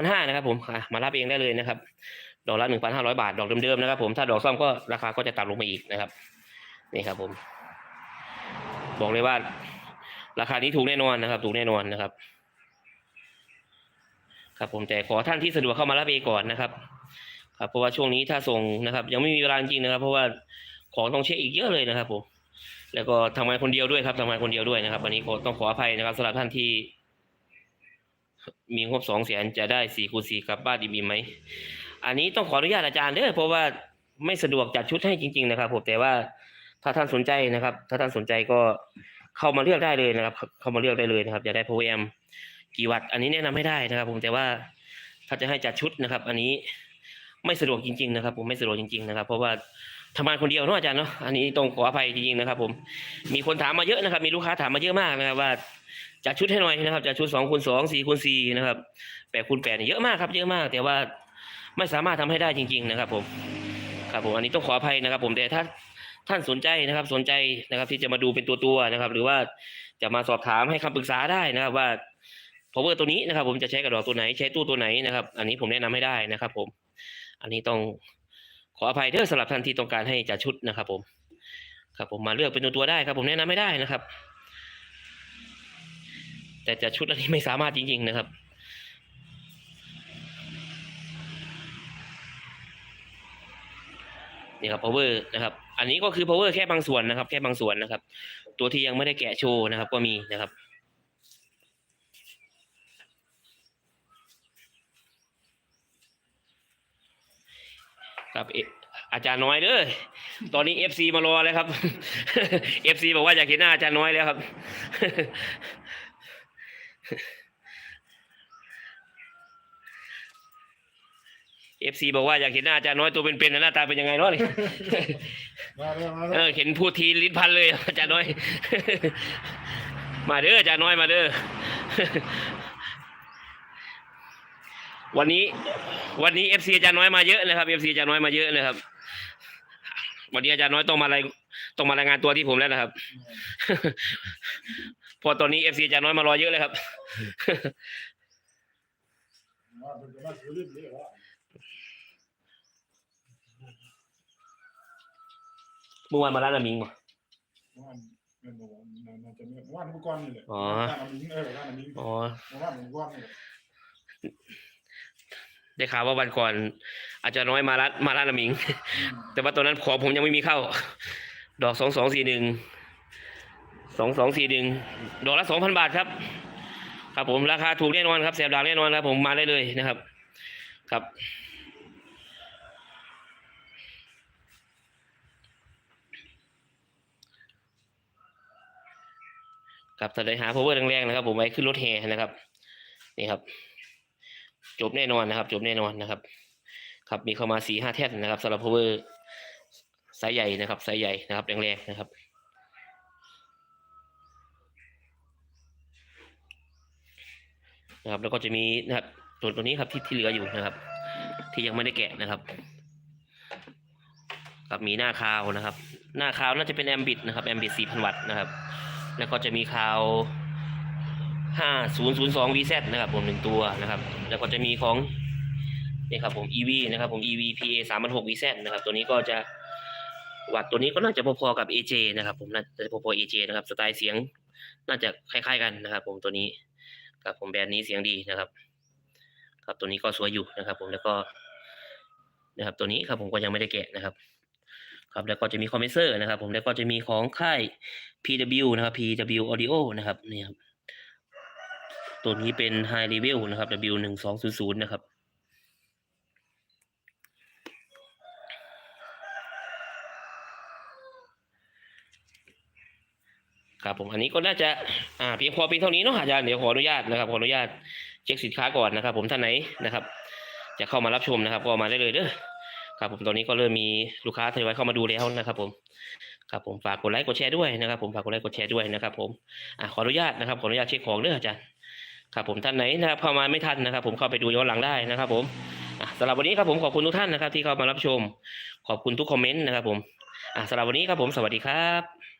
พันห้านะครับผมมารับเองได้เลยนะครับ ดอกละหนึ่งพันห้าร้อยบาท ดอกเดิมๆนะครับ ผม ถ้าดอกซ่อมก็ราคาก็จะต่ำลงมาอีกนะครับ นี่ครับผม บอกเลยว่า ราคานี้ถูกแน่นอนนะครับ ถูกแน่นอนนะครับ ครับผมแต่ขอท่านที่สะดวกเข้ามารับเองก่อนนะครับครับเพราะว่าช่วงนี้ถ้าส่งนะครับ ยังไม่มีเวลาจริงนะครับ เพราะว่าของต้องเช็คอีกเยอะเลยนะครับผมแล้วก็ทำงานคนเดียวด้วยครับทำงานคนเดียวด้วยนะครับวันนี้ขอต้องขออภัยนะครับสำหรับท่านที่ มีงบสองแสนจะได้สี่คูณสี่กลับบ้านดีๆไหม อันนี้ต้องขออนุญาตอาจารย์เด้อเพราะว่าไม่สะดวกจัดชุดให้จริง ๆ นะครับผมแต่ว่าถ้าท่านสนใจนะครับ ถ้าท่านสนใจก็เข้ามาเลือกได้เลยนะครับ เข้ามาเลือกได้เลยนะครับจะได้ power amp กี่วัตต์อันนี้แนะนำไม่ได้นะครับ ผมแต่ว่าถ้าจะให้จัดชุดนะครับ อันนี้ไม่สะดวกจริง ๆ นะครับ ผมไม่สะดวกจริง ๆ นะครับ เพราะว่าทำงานคนเดียวเนาะอาจารย์เนาะอันนี้ต้องขออภัยจริงๆนะครับ ผมมีคนถามมาเยอะนะครับ มีลูกค้าถามมาเยอะมากนะครับว่า จัดชุดให้หน่อยนะครับจัดชุดสองคูณสองสี่คูณสี่นะครับแปดคูณแปดเนี่ยเยอะมากครับ เยอะมาก แต่ว่าไม่สามารถทำให้ได้จริง ๆ นะครับ ผมครับผมอันนี้ต้องขออภัยนะครับ ผมแต่ถ้าท่านสนใจนะครับ สนใจนะครับ ที่จะมาดูเป็นตัวตัวนะครับ หรือว่าจะมาสอบถามให้คำปรึกษาได้นะครับ ว่า power ตัวนี้นะครับ ผมจะใช้กระดอกตัวไหนใช้ตู้ตัวไหนนะครับ อันนี้ผมแนะนำให้ได้นะครับ ผม อันนี้ต้องขออภัยเด้อสำหรับท่านที่ต้องการให้จัดชุดนะครับ ผม ครับผมมาเลือกเป็นตัวตัวได้ครับ ผมแนะนำไม่ได้นะครับ แต่จัดชุดอันนี้ไม่สามารถจริง ๆ นะครับ นี่ครับ power นะครับ อันนี้ก็คือ power แค่บางส่วนนะครับ แค่บางส่วนนะครับ ตัวที่ยังไม่ได้แกะโชว์นะครับ ก็มีนะครับครับอาจารย์น้อยเด้อตอนนี้เอฟซีมารอแล้วครับเอฟซีบอกว่าอยากเห็นหน้าอาจารย์น้อยแล้วครับ เอฟซีบอกว่าอยากเห็นหน้าอาจารย์น้อยตัวเป็นๆนะหน้าตาเป็นยังไงเนาะนี่มาเรื่องมาเอเรื่องอเห็นพูดทีลิ้นพันเลยอาจารย์น้อย มาเด้ออาจารย์น้อยมาเด้อ วันนี้ วันนี้เอฟซีอาจารย์น้อยมาเยอะนะครับเอฟซีอาจารย์น้อยมาเยอะนะครับ วันนี้อาจารย์น้อยต้องมาราย ต้องมารายงานตัวที่ผมแล้วนะครับ พอตอนนี้เอฟซีอาจารย์น้อยมารอเยอะเลยครับมาเป็นมาซื้อลิ้นนี่วะเมื่อวานมาร้านอามิงบ่วันเงินวันมันจะเงินวันเมื่อก่อนนี่แหละอ๋อร้านน้ำมิ้งเออร้านน้ำมิ้งอ๋อวันเมื่อก่อนนี่แหละได้ข่าวว่าวันก่อน อาจารย์น้อยมาร้านมาร้านอามิง แต่ว่าตอนนั้นของผมยังไม่มีเข้า ดอกสองสองสี่หนึ่งสองสองสี่หนึ่งดอกละสองพันบาทครับ ครับผมราคาถูกแน่นอนครับแสบดางแน่นอนครับ ผมมาได้เลยนะครับ ครับครับถ้าได้หา power แรงๆนะครับ ผมไว้ขึ้นรถแห่นะครับ นี่ครับ จบแน่นอนนะครับ จบแน่นอนนะครับ ครับมีเข้ามาสี่ห้าแท่นนะครับสำหรับ power ไซส์ใหญ่นะครับไซส์ใหญ่นะครับแรงๆนะครับนะครับ แล้วก็จะมีนะครับตัวตัวนี้ครับที่ที่เหลืออยู่นะครับ ที่ยังไม่ได้แกะนะครับครับมีหน้าคาวนะครับ หน้าคาวน่าจะเป็นแอมบิดนะครับแอมบิดสี่พันวัตต์นะครับ แล้วก็จะมีคาวห้าศูนย์ศูนย์สอง VZ นะครับผมหนึ่งตัวนะครับ แล้วก็จะมีของนี่ครับผม EV นะครับผม EV PA สามพันหก VZ นะครับ ตัวนี้ก็จะ วัดตัวนี้ก็น่าจะพอๆกับ AJ นะครับ ผมน่าจะพอๆ AJ นะครับ สไตล์เสียงน่าจะคล้ายๆกันนะครับ ผมตัวนี้ครับผมแบรนด์นี้เสียงดีนะครับ ครับตัวนี้ก็สวยอยู่นะครับ ผมแล้วก็นะครับ ตัวนี้ครับผมก็ยังไม่ได้แกะนะครับ ครับแล้วก็จะมีคอมเพรสเซอร์นะครับ ผมแล้วก็จะมีของค่าย PW นะครับ PW Audio นะครับนี่ครับตัวนี้เป็น High Level นะครับ W หนึ่งสองศูนย์ศูนย์นะครับ ครับผมอันนี้ก็น่าจะอ่าเพียงพอเพียงเท่านี้เนาะอาจารย์เดี๋ยวขออนุญาตนะครับขออนุญาตเช็คสินค้าก่อนนะครับ ผมท่านไหนนะครับ จะเข้ามารับชมนะครับ ก็มาได้เลยเด้อครับ ผมตอนนี้ก็เริ่มมีลูกค้าทยอยเข้ามาดูแล้วนะครับ ผมครับผมฝากกดไลค์กดแชร์ด้วยนะครับ ผมฝากกดไลค์กดแชร์ด้วยนะครับ ผมอ่าขออนุญาตนะครับขออนุญาตเช็คของเด้ออาจารย์ครับผมท่านไหนนะครับเข้ามาไม่ทันนะครับ ผมเข้าไปดูย้อนหลังได้นะครับ ผมสำหรับวันนี้ครับผมขอบคุณทุกท่านนะครับ ที่เข้ามารับชม ขอบคุณทุกคอมเมนต์นะครับ ผมสำหรับวันนี้ครับผมสวัสดีครับ